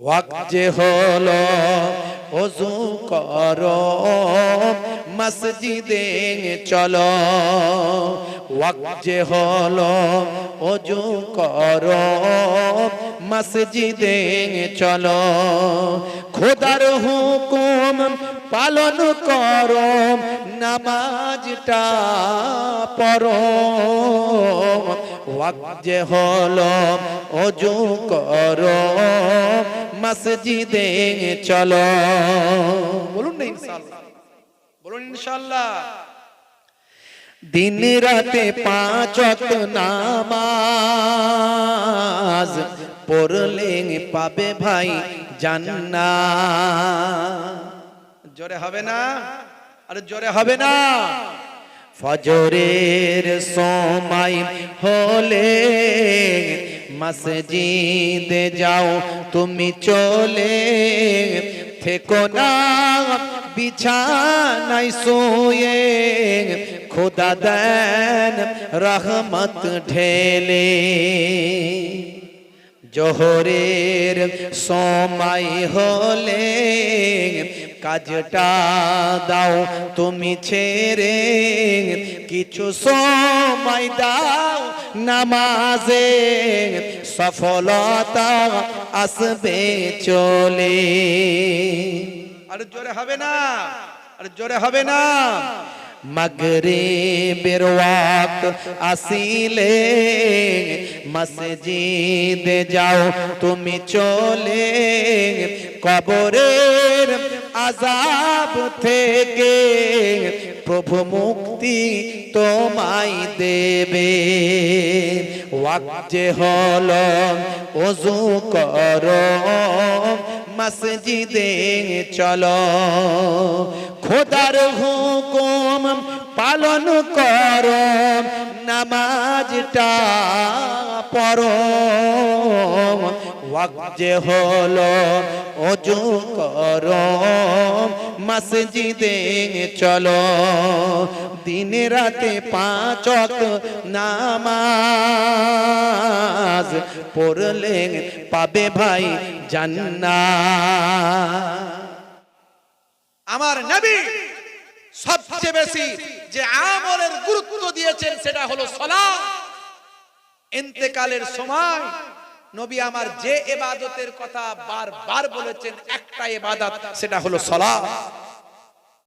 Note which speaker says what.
Speaker 1: Walk যে হলো অজু কর মসজিদে চলো। ওয়াক যে হলো অজু কর মসজিদে চলো। খোদার হুকুম পালন করো, নামাজটা ওয়াক যে হলো অজু করো, মসজিদে চলো। বলুন না ইনশাআল্লাহ, বলুন ইনশাআল্লাহ। দিন রাতে পাঁচ নামাজ পড়লে পাবে ভাই জান্নাত। জোরে হবে না? আরে জোরে হবে না? ফজরের সময় হলে মসজিদে যাও, তুমি চলে থেকো না। বিছানায় শুয়ে খোদা দেন রহমত ঢেলে। জোহরের সময় হলে কাজটা দাও তুমি ছেড়ে কিছু সময় দাও নামাজে সফলতা আসবে চলে। আর জোরে হবে না আর জোরে হবে না। মগরিবের ওয়াক্ত আসিলে মসজিদে যাও, তুমি চলে কবরের আজাব থেকে প্রভু মুক্তি তোমায় দেবে। ওয়াক যে হলো অজু করো, মসজিদে চলো। খোদার হুকুম পালন করো নামাজটা ওয়াক যে হলো, অজু করো। মসজিদে চলো। দিন রাতে পাঁচ ওয়াক্ত নামাজ পড়লে পাবে ভাই জান্নাত।
Speaker 2: আমার নবী সবচেয়ে বেশি যে আমলের গুরুত্ব দিয়েছেন সেটা হলো সলা এতেকালের সময় নবী আমার যে এবাদতের কথা বারবার বলেছেন, একটা এবাদত, সেটা হলো সালাত